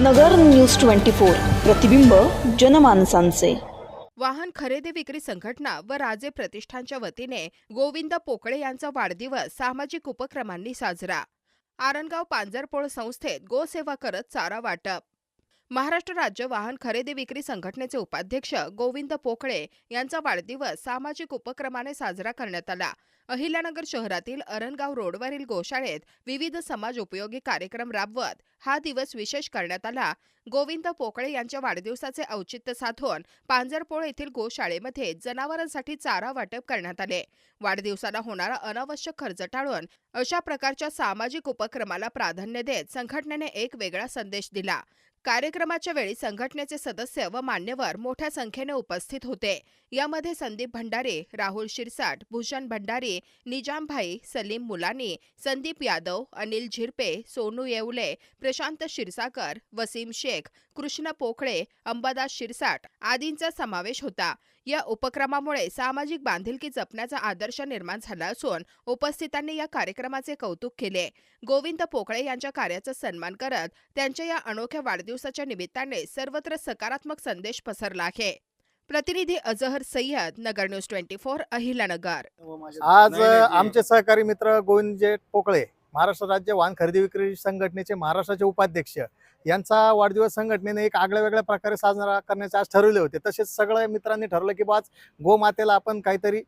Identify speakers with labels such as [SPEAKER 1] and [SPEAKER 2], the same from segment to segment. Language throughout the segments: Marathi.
[SPEAKER 1] नगर न्यूज ट्वेंटी फोर प्रतिबिंब जनमानसांचे.
[SPEAKER 2] वाहन खरेदी विक्री संघटना व राजे प्रतिष्ठानच्या वतीने गोविंद पोकळे यांचा वाढदिवस सामाजिक उपक्रमांनी साजरा. आरणगाव पांजरपोळ संस्थेत गोसेवा करत चारा वाटप. महाराष्ट्र राज्य वाहन खरेदी विक्री संघटनेचे उपाध्यक्ष गोविंद पोकळे यांचा वाढदिवस सामाजिक उपक्रमाने साजरा करण्यात आला. अहिल्यानगर शहरातील अरणगाव रोडवरील गोशाळेत विविध समाज उपयोगी कार्यक्रम राबवत हा दिवस विशेष करण्यात आला. गोविंद पोकळे यांच्या वाढदिवसाचे औचित्य साधून पांजरपोळ येथील गोशाळेमध्ये जनावरांसाठी चारा वाटप करण्यात आले. वाढदिवसाला होणारा अनावश्यक खर्च टाळून अशा प्रकारच्या सामाजिक उपक्रमाला प्राधान्य देत संघटनेने एक वेगळा संदेश दिला. कार्यक्रमाच्या वेळी संघटनेचे सदस्य व मान्यवर मोठ्या संख्येने उपस्थित होते. यामध्ये संदीप भंडारे राहुल शिरसाट भूषण भंडारी निजामभाई सलीम मुलानी संदीप यादव अनिल झिरपे सोनू येवले प्रशांत शिरसाकर वसीम शेख कृष्ण पोखळे अंबादास शिरसाट आदींचा समावेश होता. या उपक्रमामुळे सामाजिक बांधिलकी जपण्याचा आदर्श निर्माण झाला असून उपस्थितांनी या कार्यक्रमाचे कौतुक केले. गोविंद पोकळे यांच्या कार्याचा सन्मान करत त्यांच्या या अनोख्या वाढदिवसाच्या निमित्ताने सर्वत्र सकारात्मक संदेश पसरला आहे. प्रतिनिधी Azhar Sayyad Nagar news twenty four Ahilyanagar.
[SPEAKER 3] आज आमचे सहकारी मित्र गोविंदजे पोकळे महाराष्ट्र राज्य वाहन खरेदी विक्री संघटनेचे महाराष्ट्राचे उपाध्यक्ष यांचा वाढदिवस संघटनेने एक आगळ्या वेगळ्या प्रकारे साजरा करण्याचे आज ठरवले होते. तसेच सगळ्या मित्रांनी ठरवलं की बाज आज गोमातेला आपण काहीतरी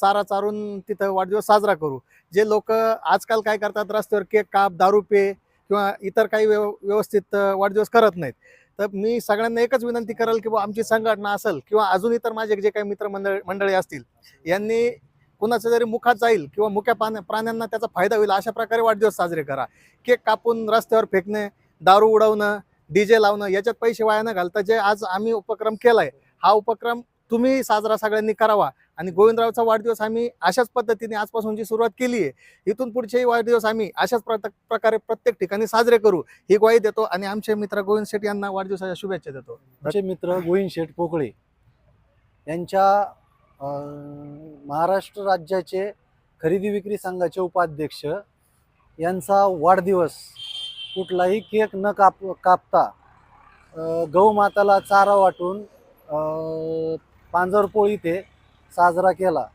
[SPEAKER 3] चारा चारून तिथं वाढदिवस साजरा करू. जे लोक आजकाल काय करतात रस्त्यावर केक काप दारू पे किंवा इतर काही व्यव व्यवस्थित वाढदिवस करत नाहीत. तर मी सगळ्यांना एकच विनंती करेल की बा आमची संघटना असेल किंवा अजून इतर माझे जे काही मित्र मंडळ मंडळी असतील यांनी कुणाचं जरी मुखात जाईल किंवा मुख्या पाण्या प्राण्यांना त्याचा फायदा होईल अशा प्रकारे वाढदिवस साजरे करा. केक कापून रस्त्यावर फेकणे दारू उडवणं डीजे लावणं याच्यात पैसे वाया न घालता जे आज आम्ही उपक्रम केलाय हा उपक्रम तुम्ही साजरा सगळ्यांनी करावा. आणि गोविंदरावचा वाढदिवस आम्ही अशाच पद्धतीने आजपासून जी सुरुवात केली आहे इथून पुढचेही वाढदिवस आम्ही अशाच प्रकारे प्रत्येक ठिकाणी साजरे करू ही ग्वाही देतो. आणि आमचे मित्र गोविंद शेठ यांना वाढदिवसाच्या शुभेच्छा देतो.
[SPEAKER 4] आमचे मित्र गोविंद शेठ पोकळे यांच्या महाराष्ट्र राज्याचे खरेदी विक्री संघाचे उपाध्यक्ष यांचा वाढदिवस कुठलाही केक न काप कापता गौमाताला चारा वाटून पांजरपोळी पांजरपोळ इथे साजरा केला.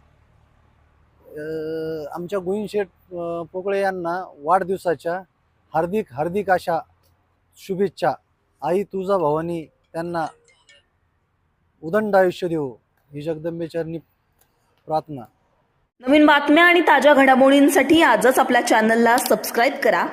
[SPEAKER 4] आमच्या गोविंद पोकळे यांना वाढदिवसाच्या हार्दिक हार्दिक अशा शुभेच्छा. आई तुझा भवानी त्यांना उदंड आयुष्य देऊ ही जगदंबेचरणी प्रार्थना.
[SPEAKER 1] नवीन बातम्या आणि ताज्या घडामोडींसाठी आजच आपल्या चॅनलला सबस्क्राईब करा.